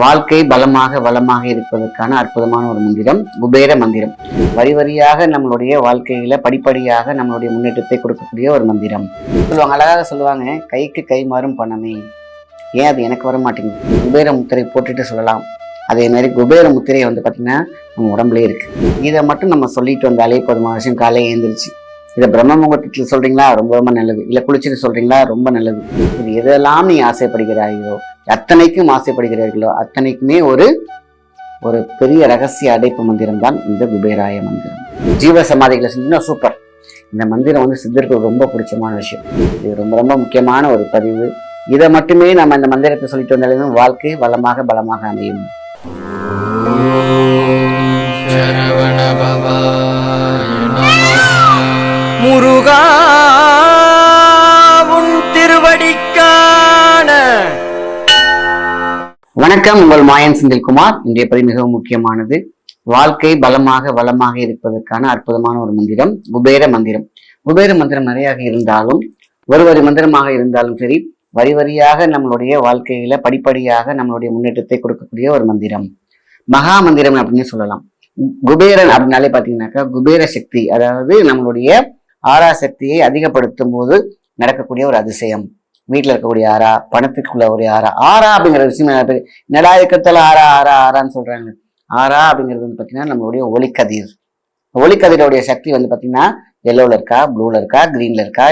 வாழ்க்கை பலமாக வளமாக இருப்பதற்கான அற்புதமான ஒரு மந்திரம் குபேர மந்திரம். வரி வரியாக நம்மளுடைய வாழ்க்கையில படிப்படியாக நம்மளுடைய முன்னேற்றத்தை கொடுக்கக்கூடிய ஒரு மந்திரம். சொல்லுவாங்க அழகாக சொல்லுவாங்க கைக்கு கை மாறும் பணமே. ஏன் அது எனக்கு வர மாட்டேங்குது குபேர முத்திரை போட்டுட்டு சொல்லலாம். அதே மாதிரி குபேர முத்திரை வந்து பார்த்தீங்கன்னா நம்ம உடம்புலேயே இருக்கு. இதை மட்டும் நம்ம சொல்லிட்டு வந்தாலே போதுமான விஷயம் காலையில் எழுந்திரிச்சு. இதை பிரம்ம முகூர்த்தத்தில் சொல்றீங்களா? ரொம்ப ரொம்ப நல்லது. இல்லை குளிச்சுட்டு சொல்றீங்களா? ரொம்ப நல்லது. இது எதெல்லாம் நீ ஆசைப்படுகிறாயோ அத்தனைக்கும் ஆசைப்படுகிறீர்களோ அத்தனைக்குமே ஒரு ஒரு பெரிய ரகசிய அடைப்பு மந்திரம் தான் இந்த குபேராய மந்திரம். ஜீவ சமாதிகளை செஞ்சீங்கன்னா சூப்பர் இந்த மந்திரம் வந்து சித்தருக்கு ரொம்ப பிடிச்சமான விஷயம். இது ரொம்ப ரொம்ப முக்கியமான ஒரு பதிவு. இதை மட்டுமே நம்ம இந்த மந்திரத்தை சொல்லிட்டு வந்தாலும் வாழ்க்கை வளமாக பலமாக அமையும். முருகா உன் திருவடிக்கான. வணக்கம் உங்கள் மாயன் செந்தில்குமார் இன்றைய பதிவு மிகவும் முக்கியமானது. வாழ்க்கை பலமாக வளமாக இருப்பதற்கான அற்புதமான ஒரு மந்திரம் குபேர மந்திரம். குபேர மந்திரம் நிறையாக இருந்தாலும் ஒரு வரி மந்திரமாக இருந்தாலும் சரி வரி வரியாக நம்மளுடைய வாழ்க்கையில படிப்படியாக நம்மளுடைய முன்னேற்றத்தை கொடுக்கக்கூடிய ஒரு மந்திரம். மகா மந்திரம் அப்படின்னு சொல்லலாம். குபேரன் அப்படின்னாலே பாத்தீங்கன்னாக்கா குபேர சக்தி அதாவது நம்மளுடைய ஆறா சக்தியை அதிகப்படுத்தும் போது நடக்கக்கூடிய ஒரு அதிசயம். வீட்டில் இருக்கக்கூடிய ஆறா பணத்துக்குள்ள ஒரு ஆறா ஆறா அப்படிங்கிற விஷயம் நடா பேர் ஆறா ஆறா ஆறான்னு சொல்றாங்க. ஆறா அப்படிங்கிறது வந்து பார்த்தீங்கன்னா நம்மளுடைய ஒளிக்கதிர். ஒளிக்கதிரோடைய சக்தி வந்து பார்த்தீங்கன்னா எல்லோவில் இருக்கா ப்ளூவில் இருக்கா க்ரீனில் இருக்கா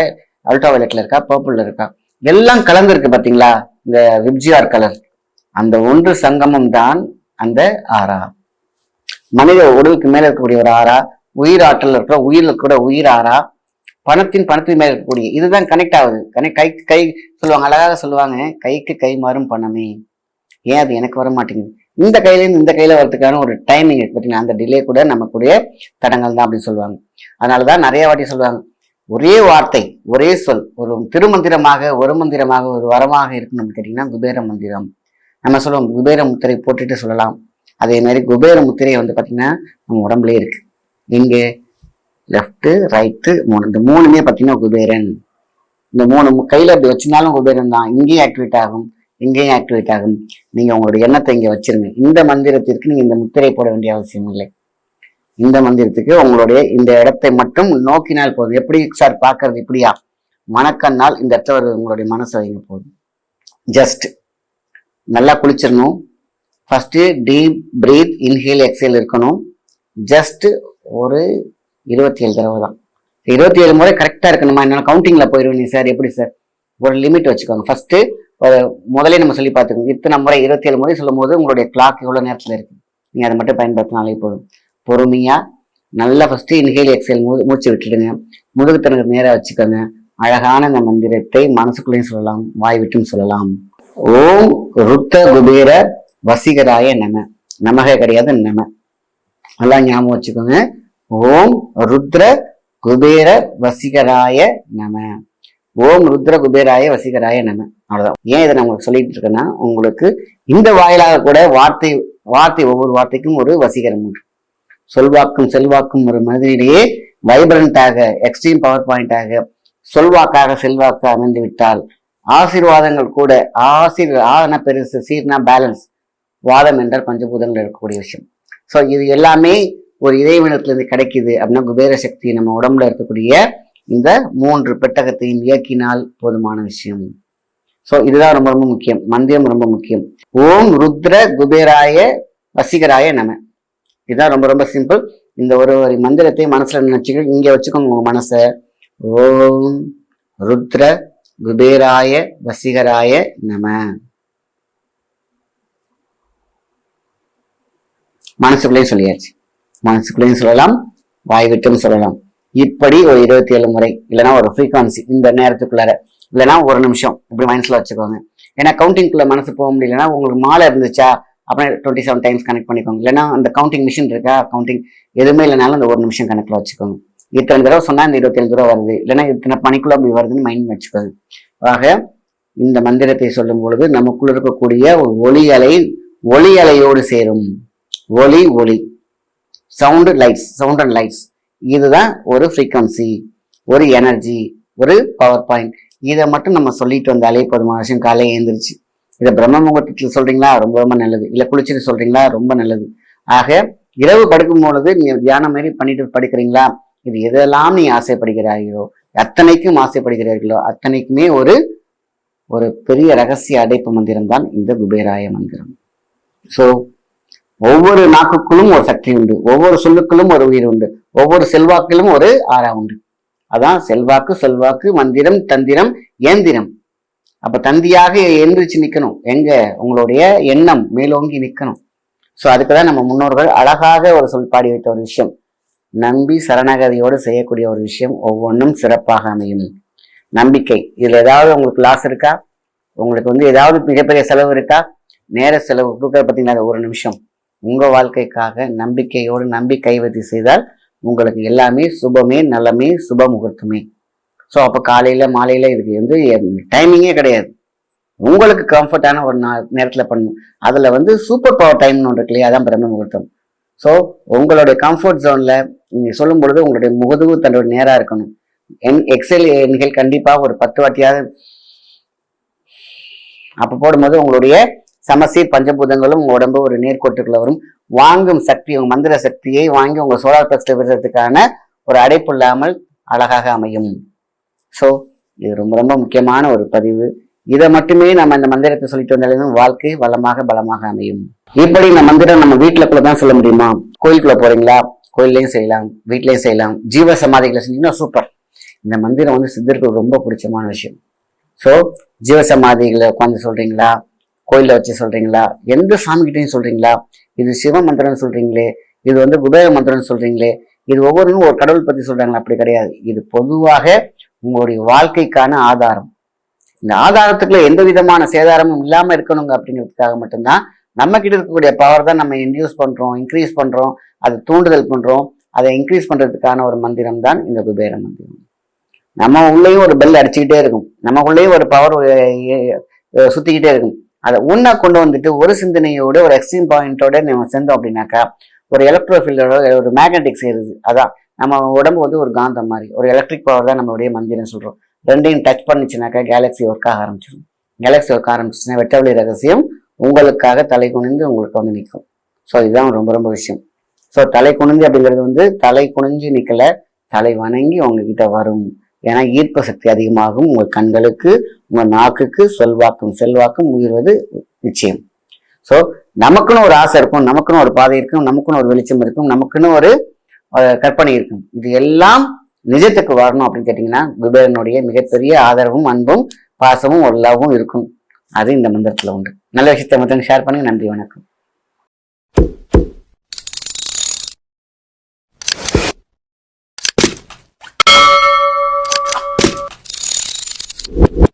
அல்ட்ரா வயலட்டில் இருக்கா பர்பிளில் இருக்கா. எல்லாம் கலந்துருக்கு பார்த்தீங்களா இந்த விப்ஜிஆர் கலர். அந்த ஒன்று சங்கமம் தான் அந்த ஆறா மனித உடலுக்கு மேலே இருக்கக்கூடிய ஒரு ஆறா உயிர் ஆற்றல் இருக்கிற உயிரில் கூட உயிர் ஆறா பணத்தின் பணத்தின் மேல் இருக்கக்கூடிய இதுதான் கனெக்ட் ஆகுது. கனெக்ட் கை கை சொல்லுவாங்க அழகாக சொல்லுவாங்க கைக்கு கை மாறும் பணமே. ஏன் அது எனக்கு வர மாட்டேங்குது இந்த கையிலேருந்து இந்த கையில வரதுக்கான ஒரு டைமிங் இருக்கு பார்த்தீங்கன்னா அந்த டிலே கூட நமக்குடைய தடங்கள் தான் அப்படின்னு சொல்லுவாங்க. அதனாலதான் நிறைய வாட்டி சொல்லுவாங்க ஒரே வார்த்தை ஒரே சொல் ஒரு திருமந்திரமாக ஒரு மந்திரமாக ஒரு வரமாக இருக்கணும்னு கேட்டிங்கன்னா குபேர மந்திரம். நம்ம சொல்லுவோம் குபேர முத்திரை போட்டுட்டு சொல்லலாம். அதே மாதிரி குபேர முத்திரை வந்து பார்த்தீங்கன்னா நம்ம உடம்புலேயே இருக்குது இங்கே லெஃப்ட்டு ரைட்டு மூணு. இந்த மூணுமே பார்த்தீங்கன்னா குபேரன். இந்த மூணு மு- அப்படி வச்சிருந்தாலும் குபேரன் தான். இங்கேயும் ஆக்டிவேட் ஆகும் இங்கேயும் ஆக்டிவேட் ஆகும். நீங்கள் உங்களுடைய எண்ணத்தை இங்கே வச்சிருங்க. இந்த மந்திரத்திற்கு நீங்கள் இந்த முத்திரை போட வேண்டிய அவசியம் இல்லை. இந்த மந்திரத்துக்கு உங்களுடைய இந்த இடத்தை மட்டும் நோக்கினால் போதும். எப்படி சார் பார்க்கறது இப்படியா? மணக்கண்ணால் இந்த இடத்துல ஒரு உங்களுடைய மனசை வைங்க போதும். ஜஸ்ட் நல்லா குளிச்சிடணும். First deep breath inhale exhale இருக்கணும். ஜஸ்ட் ஒரு இருபத்தி ஏழு தடவை தான். இருபத்தி ஏழு முறை கரெக்டாக இருக்கணுமா? என்னால் கவுண்டிங்கில் போயிடுவீங்க சார் எப்படி சார் ஒரு லிமிட் வச்சுக்கோங்க. ஃபஸ்ட்டு முதலே நம்ம சொல்லி பார்த்துக்கோங்க. இத்தனை முறை இருபத்தி ஏழு முறை சொல்லும் போது உங்களுடைய கிளாக் எவ்வளோ நேரத்தில் இருக்குது நீங்கள் அதை மட்டும் பயன்படுத்தினாலே போதும். பொறுமையாக நல்லா ஃபஸ்ட்டு இன்ஹேல் எக்ஸேல் மூ மூச்சு விட்டுடுங்க. முதுகுத்தனுக்கு நேராக வச்சுக்கோங்க. அழகான இந்த மந்திரத்தை மனசுக்குள்ளேயும் சொல்லலாம் வாய் விட்டும் சொல்லலாம். ஓம் ருத்த குபேர வசீகராய நம. நமக கிடையாது நம. நல்லா ஞாபகம் வச்சுக்கோங்க. ஓம் ருத்ர குபேர வசிகராய நம. ஓம் ருத்ர குபேராய வசிகராய நம. அவ்வளவுதான். ஏன் இதை நான் உங்களுக்கு சொல்லிட்டு இருக்கேன்னா உங்களுக்கு இந்த வாயிலாக கூட வார்த்தை வார்த்தை ஒவ்வொரு வார்த்தைக்கும் ஒரு வசீகரம் உண்டு. சொல்வாக்கும் செல்வாக்கும் ஒரு மனிதனிடையே வைப்ரண்டாக எக்ஸ்ட்ரீம் பவர் பாயிண்டாக சொல்வாக்காக செல்வாக்கு அமைந்து விட்டால் ஆசீர்வாதங்கள் கூட ஆசீர் ஆன பெருசு சீர்னா பேலன்ஸ் வாதம் என்றால் பஞ்சபூதங்கள் இருக்கக்கூடிய விஷயம். ஸோ இது எல்லாமே ஒரு இறைவனத்திலிருந்து கிடைக்குது அப்படின்னா குபேர சக்தி நம்ம உடம்புல இருக்கக்கூடிய இந்த மூன்று பெட்டகத்தையும் இயக்கினால் போதுமான விஷயம். ஸோ இதுதான் ரொம்ப ரொம்ப முக்கியம். மந்திரம் ரொம்ப முக்கியம். ஓம் ருத்ர குபேராய வசிகராய நம. இதுதான் ரொம்ப ரொம்ப சிம்பிள் இந்த ஒரு ஒரு மந்திரத்தையும் மனசுல நினைச்சுக்க இங்க வச்சுக்கோங்க உங்க மனசை. ஓம் ருத்ர குபேராய வசிகராய நம. மனசுக்குள்ளேயும் சொல்லியாச்சு. மனசுக்குள்ளேயும் சொல்லலாம் வாய்விட்டும் சொல்லலாம். இப்படி ஒரு இருபத்தி ஏழு முறை இல்லைன்னா ஒரு ஃப்ரீக்வன்சி இந்த நேரத்துக்குள்ளார இல்லைனா ஒரு நிமிஷம் இப்படி மைண்ட்ஸில் வச்சுக்கோங்க. ஏன்னா கவுண்டிங்குள்ளே மனசு போக முடியலன்னா உங்களுக்கு மாலை இருந்துச்சா அப்புறம் டுவெண்ட்டி செவன் டைம்ஸ் கனெக்ட் பண்ணிக்கோங்க. இல்லைனா அந்த கவுண்டிங் மிஷின் இருக்கா கவுண்டிங் எதுவுமே இல்லைனாலும் அந்த ஒரு நிமிஷம் கணக்கில் வச்சுக்கோங்க. இத்தனை தடவை சொன்னால் இந்த இருபத்தேழு தடவை வருது இல்லைன்னா இத்தனை பணிக்குள்ள அப்படி வருதுன்னு மைண்ட் வச்சுக்கோங்க. ஆக இந்த மந்திரத்தை சொல்லும் பொழுது நமக்குள்ள இருக்கக்கூடிய ஒரு ஒளி அலை ஒளி அலையோடு சேரும். ஒளி ஒளி. Sound lights sound and lights இதுதான் ஒரு ஃப்ரீக்வன்சி ஒரு எனர்ஜி ஒரு பவர் பாயிண்ட் இதை மட்டும் நம்ம சொல்லிட்டு வந்தாலே போதுமான விஷயம் காலையில் எழுந்திரிச்சு. இதை பிரம்ம முகூர்த்தத்தில் சொல்றீங்களா? ரொம்ப ரொம்ப நல்லது. இல்லை குளிச்சுட்டு சொல்றீங்களா? ரொம்ப நல்லது. ஆக இரவு படுக்கும் பொழுது நீங்கள் தியானம் மாதிரி பண்ணிட்டு படுக்கிறீங்களா? இது எதெல்லாம் நீ ஆசைப்படுகிறார்களோ அத்தனைக்கும் ஆசைப்படுகிறீர்களோ அத்தனைக்குமே ஒரு ஒரு பெரிய ரகசிய அடைப்பு மந்திரம் தான் இந்த குபேராய மந்திரம். ஸோ ஒவ்வொரு நாக்குக்குள்ளும் ஒரு சக்தி உண்டு. ஒவ்வொரு சொல்லுக்குள்ளும் ஒரு உயிர் உண்டு. ஒவ்வொரு செல்வாக்கிலும் ஒரு ஆறா உண்டு. அதான் செல்வாக்கு செல்வாக்கு மந்திரம் தந்திரம் ஏந்திரம் அப்ப தந்தியாக எந்திரிச்சு நிக்கணும். எங்க? உங்களுடைய எண்ணம் மேலோங்கி நிக்கணும். சோ அதுக்குதான் நம்ம முன்னோர்கள் அழகாக ஒரு சொல் பாடி வைத்த ஒரு விஷயம். நம்பி சரணகதியோடு செய்யக்கூடிய ஒரு விஷயம் ஒவ்வொன்றும் சிறப்பாக அமையும். நம்பிக்கை. இதுல ஏதாவது உங்களுக்கு லாஸ் இருக்கா? உங்களுக்கு வந்து ஏதாவது மிகப்பெரிய செலவு இருக்கா? நேர செலவு கொடுக்குற பார்த்தீங்கன்னா ஒரு நிமிஷம். உங்கள் வாழ்க்கைக்காக நம்பிக்கையோடு நம்பி கைவதி செய்தால் உங்களுக்கு எல்லாமே சுபமே நலமே சுப முகூர்த்தமே ஸோ அப்போ காலையில் மாலையில் இதுக்கு வந்து டைமிங்கே கிடையாது. உங்களுக்கு கம்ஃபர்டான ஒரு நா நேரத்தில் பண்ணணும். அதில் வந்து சூப்பர் பவர் டைம்னு ஒன்று இருக்கு இல்லையா? அதான் பிரம்ம முகூர்த்தம். ஸோ உங்களுடைய கம்ஃபர்ட் ஜோனில் நீங்கள் சொல்லும் பொழுது உங்களுடைய முகதுவு தன்னோட நேராக இருக்கணும். என் எக்ஸல் எண்கள் கண்டிப்பாக ஒரு பத்து வாட்டியாவது அப்போ போடும்போது உங்களுடைய சமசீர் பஞ்சபூதங்களும் உங்க உடம்பு ஒரு நேர்கோட்டுக்குள்ள வரும். வாங்கும் சக்தி உங்க மந்திர சக்தியை வாங்கி உங்க சோலார் பிளக்ஸ்ல விடுறதுக்கான ஒரு அடைப்பு இல்லாமல் அழகாக அமையும். ஸோ இது ரொம்ப ரொம்ப முக்கியமான ஒரு பதிவு. இதை மட்டுமே நம்ம இந்த மந்திரத்தை சொல்லிட்டு வந்தாலும் வாழ்க்கை வளமாக பலமாக அமையும். இப்படி இந்த மந்திரம் நம்ம வீட்டுக்குள்ள தான் சொல்ல முடியுமா? கோயிலுக்குள்ள போறீங்களா? கோயிலையும் செய்யலாம் வீட்லையும் செய்யலாம். ஜீவ சமாதிகளை செஞ்சீங்கன்னா சூப்பர் இந்த மந்திரம் வந்து சித்தர்கள் ரொம்ப பிடிச்சமான விஷயம். ஸோ ஜீவ சமாதிகளை உட்காந்து சொல்றீங்களா? கோயிலில் வச்சு சொல்கிறீங்களா எந்த சாமிகிட்டையும் சொல்கிறீங்களா இது சிவ மந்திரம்னு சொல்கிறீங்களே இது வந்து குபேர மந்திரம்னு சொல்கிறீங்களே இது ஒவ்வொன்றும் ஒரு கடவுள் பற்றி சொல்கிறாங்களா அப்படி கிடையாது. இது பொதுவாக உங்களுடைய வாழ்க்கைக்கான ஆதாரம். இந்த ஆதாரத்துக்குள்ள எந்த விதமான சேதாரமும் இல்லாமல் இருக்கணுங்க அப்படிங்கிறதுக்காக மட்டும்தான் நம்ம கிட்ட இருக்கக்கூடிய பவர் தான் நம்ம இன்டியூஸ் பண்ணுறோம் இன்க்ரீஸ் பண்ணுறோம் அதை தூண்டுதல் பண்ணுறோம் அதை இன்க்ரீஸ் பண்ணுறதுக்கான ஒரு மந்திரம் தான் இந்த குபேர மந்திரம். நம்ம உள்ளேயும் ஒரு பெல் அடிச்சுக்கிட்டே இருக்கும். நமக்குள்ளேயும் ஒரு பவர் சுற்றிக்கிட்டே இருக்கும். அதை ஒன்றா கொண்டு வந்துட்டு ஒரு சிந்தனையோட ஒரு எக்ஸ்ட்ரீம் பாயிண்டோட நம்ம செஞ்சோம் அப்படின்னாக்கா ஒரு எலக்ட்ரோஃபீல்டோட ஒரு மேக்னெட்டிக் செய்யுது அதான் நம்ம உடம்பு வந்து ஒரு காந்தம் மாதிரி ஒரு எலக்ட்ரிக் பவர் தான் நம்மளுடைய மந்திரம் சொல்கிறோம் ரெண்டையும் டச் பண்ணிச்சுனாக்கா கேலக்ஸி ஒர்க் ஆக ஆரம்பிச்சிடும் கேலக்ஸி ஒர்க் ஆரம்பிச்சுன்னா வெட்டவெளி ரகசியம் உங்களுக்காக தலை குனிந்து உங்களுக்கு வந்து நிற்கும். ஸோ இதுதான் ரொம்ப ரொம்ப விஷயம். ஸோ தலை குனிஞ்சு அப்படிங்கிறது வந்து தலை குனிஞ்சு நிற்கல தலை வணங்கி உங்ககிட்ட வரும். ஏன்னா ஈர்ப்பு சக்தி அதிகமாகும். உங்கள் கண்களுக்கு உங்கள் நாக்குக்கு செல்வாக்கும் செல்வாக்கும் உயிர்வது நிச்சயம். ஸோ நமக்குன்னு ஒரு ஆசை இருக்கும் நமக்குன்னு ஒரு பாதை இருக்கும் நமக்குன்னு ஒரு வெளிச்சம் இருக்கும் நமக்குன்னு ஒரு கற்பனை இருக்கும். இது எல்லாம் நிஜத்துக்கு வரணும் அப்படின்னு கேட்டிங்கன்னா குபேரனுடைய மிகப்பெரிய ஆதரவும் அன்பும் பாசமும் ஒரு லவ்வும் இருக்கும். அது இந்த மந்திரத்தில் உண்டு. நல்ல விஷயத்தை மத்தவங்க ஷேர் பண்ணுங்க. நன்றி வணக்கம்.